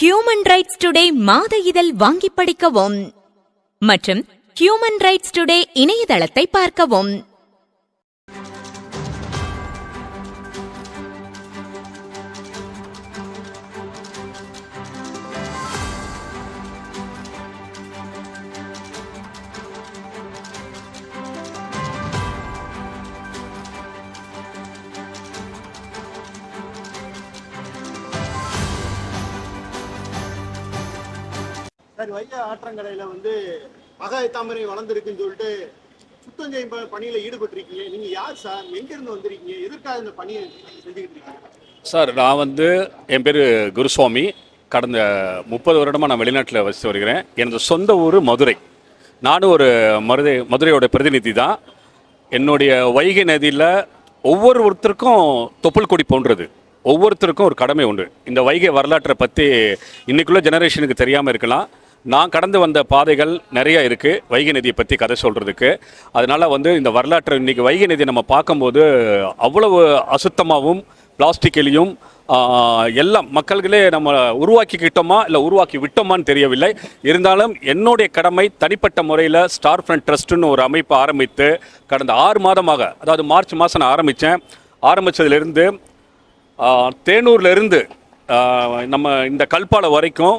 Human rights today மாத இதழ் வாங்கி படிக்கவும் மற்றும் ஹியூமன் ரைட்ஸ் டுடே இணையதளத்தை பார்க்கவும். சார் வைகை ஆற்றங்கரையில வந்து மகாய தாமரை வளர்ந்துருக்குன்னு சொல்லிட்டு சுத்தம் செய்யும் ப- பணியில ஈடுபட்டிருக்கீங்க. நீங்க யார் சார்? எங்க இருந்து வந்திருக்கீங்க? எதற்காக இந்த பணியை செஞ்சுக்கிட்டு இருக்கீங்க சார் நான் வந்து என் பேர் குருசுவாமி. கடந்த முப்பது வருடமாக நான் வெளிநாட்டில் வசித்து வருகிறேன். எனது சொந்த ஊர் மதுரை. நானும் ஒரு மருதை மதுரையோட பிரதிநிதி தான். என்னுடைய வைகை நதியில் ஒவ்வொரு ஒருத்தருக்கும் தொப்புள் கொடி போன்றது. ஒவ்வொருத்தருக்கும் ஒரு கடமை உண்டு. இந்த வைகை வரலாற்றை பற்றி இன்றைக்குள்ள ஜெனரேஷனுக்கு தெரியாமல் இருக்கலாம். நான் கடந்து வந்த பாதைகள் நிறைய இருக்குது வைகை நதியை பற்றி கதை சொல்கிறதுக்கு அதனால் வந்து இந்த வரலாற்றை இன்றைக்கி வைகை நதியை நம்ம பார்க்கும்போது அவ்வளவு அசுத்தமாகவும் பிளாஸ்டிக்கிலையும் எல்லாம் மக்கள்களே நம்ம உருவாக்கிக்கிட்டோமா இல்லை உருவாக்கி விட்டோமான்னு தெரியவில்லை. இருந்தாலும் என்னுடைய கடமை தனிப்பட்ட முறையில் ஸ்டார் ஃப்ரண்ட் ட்ரஸ்ட்டுன்னு ஒரு அமைப்பு ஆரம்பித்து கடந்த ஆறு மாதமாக அதாவது மார்ச் மாதம் நான் ஆரம்பித்தேன். ஆரம்பித்ததுலேருந்து தேனூர்லேருந்து நம்ம இந்த கல்பாலை வரைக்கும்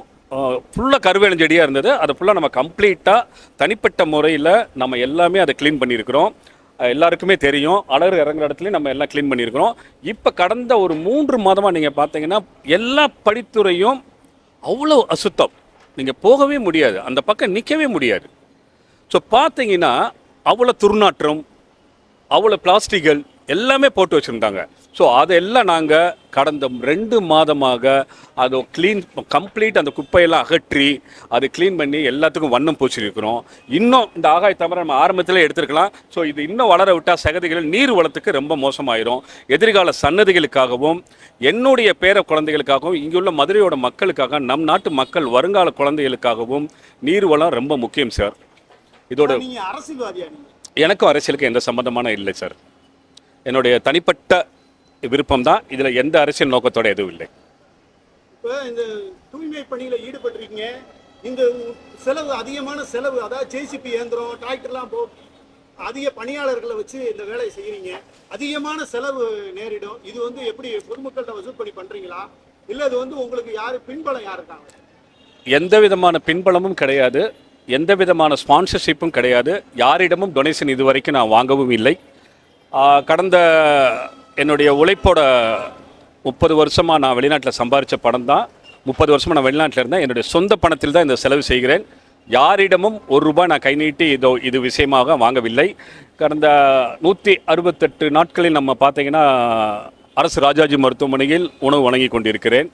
ஃபுல்லாக கருவேலஞ்செடியாக இருந்தது. அதை ஃபுல்லாக நம்ம கம்ப்ளீட்டாக தனிப்பட்ட முறையில் நம்ம எல்லாமே அதை க்ளீன் பண்ணியிருக்கிறோம். எல்லாருக்குமே தெரியும். அழகு இறங்குற இடத்துலையும் நம்ம எல்லாம் க்ளீன் பண்ணியிருக்கிறோம். இப்போ கடந்த ஒரு மூன்று மாதமாக நீங்கள் பார்த்தீங்கன்னா எல்லா படித்துறையும் அவ்வளோ அசுத்தம். நீங்கள் போகவே முடியாது. அந்த பக்கம் நிற்கவே முடியாது. ஸோ பார்த்தீங்கன்னா அவ்வளோ துர்நாற்றம் அவ்வளோ பிளாஸ்டிக்கள் எல்லாமே போட்டு வச்சுருந்தாங்க. ஸோ அதெல்லாம் நாங்கள் கடந்த ரெண்டு மாதமாக அதை க்ளீன் கம்ப்ளீட் அந்த குப்பையெல்லாம் அகற்றி அதை க்ளீன் பண்ணி எல்லாத்துக்கும் வண்ணம் பூச்சிருக்கிறோம். இன்னும் இந்த ஆகாய தவிர நம்ம ஆரம்பத்தில் எடுத்துருக்கலாம். ஸோ இது இன்னும் வளர விட்டால் சகதிகள் நீர் வளத்துக்கு ரொம்ப மோசமாயிரும். எதிர்கால சன்னதிகளுக்காகவும் என்னுடைய பேர குழந்தைகளுக்காகவும் இங்குள்ள மதுரையோட மக்களுக்காக நம் நாட்டு மக்கள் வருங்கால குழந்தைகளுக்காகவும் நீர் வளம் ரொம்ப முக்கியம் சார் இதோட அரசியல்வாதியா எனக்கும் அரசியலுக்கு எந்த சம்பந்தமான இல்லை சார் என்னுடைய தனிப்பட்ட விருப்பம் தான் இதில் எந்த அரசியல் நோக்கத்தோட எதுவும் இல்லை. இப்போ இந்த தூய்மை பணியில ஈடுபட்டிருக்கீங்க. இந்த செலவு அதிகமான செலவு அதாவது ஜேசிபி இயந்திரம் டிராக்டர்லாம் போ அதிக பணியாளர்களை வச்சு இந்த வேலையை செய்யறீங்க. அதிகமான செலவு நேரிடும். இது வந்து எப்படி பொதுமக்கள்கிட்ட வசூல் பண்ணி பண்றீங்களா? இல்ல இது வந்து உங்களுக்கு யாரு பின்பலம் யார் இருக்காங்க எந்த விதமான பின்பலமும் கிடையாது. எந்த விதமான ஸ்பான்சர்ஷிப்பும் கிடையாது. யாரிடமும் டொனேஷன் இதுவரைக்கும் நான் வாங்கவும் இல்லை. கடந்த என்னுடைய உழைப்போட முப்பது வருஷமாக நான் வெளிநாட்டில் சம்பாரித்த பணம் தான். முப்பது வருஷமாக நான் வெளிநாட்டில் இருந்தேன். என்னுடைய சொந்த பணத்தில் தான் இந்த செலவு செய்கிறேன். யாரிடமும் ஒரு ரூபாய் நான் கை நீட்டி இதோ இது விஷயமாக வாங்கவில்லை. கடந்த நூற்றி அறுபத்தெட்டு நாட்களில் நம்ம பார்த்தீங்கன்னா அரசு ராஜாஜி மருத்துவமனையில் உணவு வழங்கி கொண்டிருக்கிறேன்.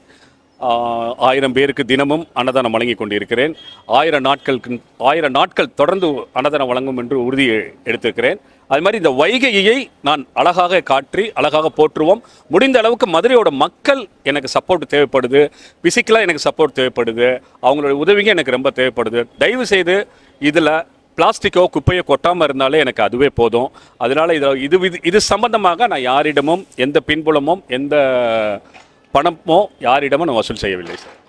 ஆயிரம் பேருக்கு தினமும் அன்னதானம் வழங்கி கொண்டிருக்கிறேன். ஆயிரம் நாட்களுக்கு ஆயிரம் நாட்கள் தொடர்ந்து அன்னதானம் வழங்கும் என்று உறுதி எடுத்திருக்கிறேன். அது மாதிரி இந்த வைகையை நான் அழகாக காற்றி அழகாக போற்றுவோம். முடிந்த அளவுக்கு மதுரையோட மக்கள் எனக்கு சப்போர்ட் தேவைப்படுது. பிசிக்கலாக எனக்கு சப்போர்ட் தேவைப்படுது. அவங்களோட உதவிங்க எனக்கு ரொம்ப தேவைப்படுது. தயவு செய்து இதில் பிளாஸ்டிக்கோ குப்பையோ கொட்டாமல் இருந்தாலே எனக்கு அதுவே போதும். அதனால் இதை இது இது- இது சம்பந்தமாக நான் யாரிடமும் எந்த பின்புலமும் எந்த பணமோ யாரிடமும் நான் வசூல் செய்யவில்லை சார்.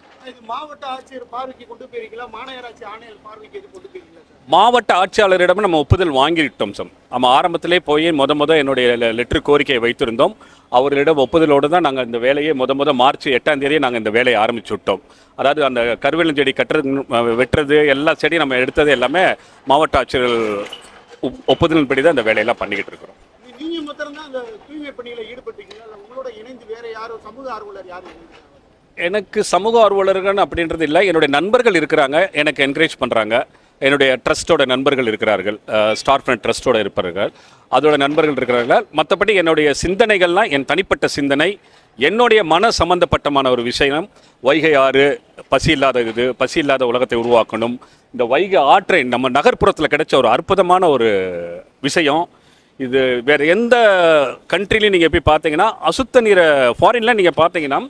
மாவட்ட ஆட்சியர் பார்வைக்கு கொண்டு போயிருக்கீங்களா? மாநகராட்சி ஆணையர் பார்வைக்கு கொண்டு போயிருக்கீங்களா மாவட்ட ஆட்சியாளரிடம் நம்ம ஒப்புதல் வாங்கிவிட்டோம் சார். நம்ம ஆரம்பத்திலே போய் முத முத என்னுடைய லெட்டர் கோரிக்கையை வைத்திருந்தோம். அவர்களிடம் ஒப்புதலோடு தான் நாங்கள் இந்த வேலையை முத முத மார்ச் எட்டாம் தேதியே நாங்கள் இந்த வேலையை ஆரம்பிச்சு விட்டோம். அதாவது அந்த கருவேலம் செடி கட்டுறது வெட்டுறது எல்லா செடியும் நம்ம எடுத்தது எல்லாமே மாவட்ட ஆட்சியர் ஒப்- ஒப்புதலின்படி தான் இந்த வேலையெல்லாம் பண்ணிக்கிட்டு இருக்கிறோம். நீ- நீங்க மாத்திரம் தான் அந்த தூய்மை பணியில உங்களோட இணைந்து வேற யாரும் சமூக ஆர்வலர் யாரும்? எனக்கு சமூக ஆர்வலர்கள் அப்படின்றது இல்லை. என்னுடைய நண்பர்கள் இருக்கிறாங்க. எனக்கு என்கரேஜ் பண்ணுறாங்க என்னுடைய ட்ரஸ்ட்டோட நண்பர்கள் இருக்கிறார்கள். ஸ்டார் ஃப்ரண்ட் ட்ரஸ்ட்டோட இருப்பார்கள் அதோட நண்பர்கள் இருக்கிறார்கள். மற்றபடி என்னுடைய சிந்தனைகள்லாம் என் தனிப்பட்ட சிந்தனை என்னுடைய மன சம்பந்தப்பட்டமான ஒரு விஷயம் வைகை ஆறு பசி இல்லாத இது பசி இல்லாத உலகத்தை உருவாக்கணும். இந்த வைகை ஆற்றை நம்ம நகர்ப்புறத்தில் கிடைச்ச ஒரு அற்புதமான ஒரு விஷயம். இது வேறு எந்த கண்ட்ரிலையும் நீங்கள் போய் பார்த்தீங்கன்னா அசுத்த நீரை ஃபாரின்ல நீங்கள் பார்த்தீங்கன்னா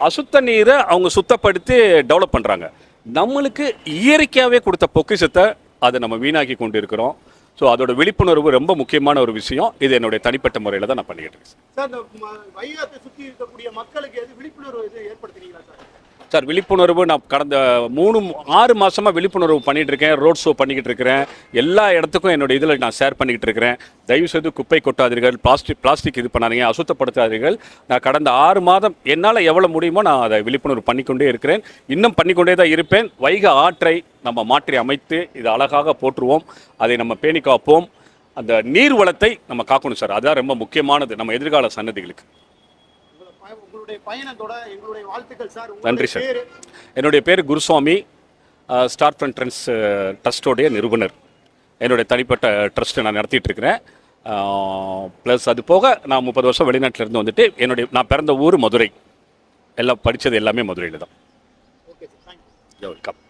அசுத்த நீரை அவங்க சுத்தப்படுத்தி டெவலப் பண்ணுறாங்க நம்மளுக்கு இயற்கையாகவே கொடுத்த பொக்கிஷத்தை அதை நம்ம வீணாக்கி கொண்டு இருக்கிறோம் ஸோ அதோட விழிப்புணர்வு ரொம்ப முக்கியமான ஒரு விஷயம். இது என்னுடைய தனிப்பட்ட முறையில் தான் நான் பண்ணிக்கிட்டு இருக்கேன். சார் இந்த வைகாத்தை இருக்கக்கூடிய மக்களுக்கு எது விழிப்புணர்வு எது ஏற்படுத்துறீங்களா சார்? சார் விழிப்புணர்வு நான் கடந்த மூணு ஆறு மாதமாக விழிப்புணர்வு பண்ணிட்டு இருக்கேன் ரோட் ஷோ பண்ணிக்கிட்டு இருக்கிறேன் எல்லா இடத்துக்கும் என்னோட இதில் நான் ஷேர் பண்ணிக்கிட்டு இருக்கிறேன் தயவு செய்து குப்பை கொட்டாதீர்கள் பிளாஸ்டிக் பிளாஸ்டிக் இது பண்ணாதீங்க அசுத்தப்படுத்தாதீர்கள். நான் கடந்த ஆறு மாதம் என்னால் எவ்வளோ முடியுமோ நான் அதை விழிப்புணர்வு பண்ணிக்கொண்டே இருக்கிறேன். இன்னும் பண்ணிக்கொண்டே தான் இருப்பேன். வைக ஆற்றை நம்ம மாற்றி அமைத்து இது அழகாக போற்றுவோம். அதை நம்ம பேணி காப்போம். அந்த நீர் வளத்தை நம்ம காக்கணும் சார். அதுதான் ரொம்ப முக்கியமானது நம்ம எதிர்கால சன்னதிகளுக்கு. உங்களுடைய பயணத்தோட எங்களுடைய வாழ்த்துக்கள் சார். நன்றி சார். என்னுடைய பேர் குருசுவாமி ஸ்டார் ஃப்ரண்ட் ட்ரெண்ட்ஸ் ட்ரஸ்டோடைய நிறுவனர் என்னுடைய தனிப்பட்ட ட்ரஸ்ட்டை நான் நடத்திட்டு இருக்கிறேன். ப்ளஸ் அது போக நான் முப்பது வருஷம் வெளிநாட்டில் இருந்து வந்துட்டு என்னுடைய நான் பிறந்த ஊர் மதுரை. எல்லாம் படித்தது எல்லாமே மதுரையில் தான். Okay sir thank you welcome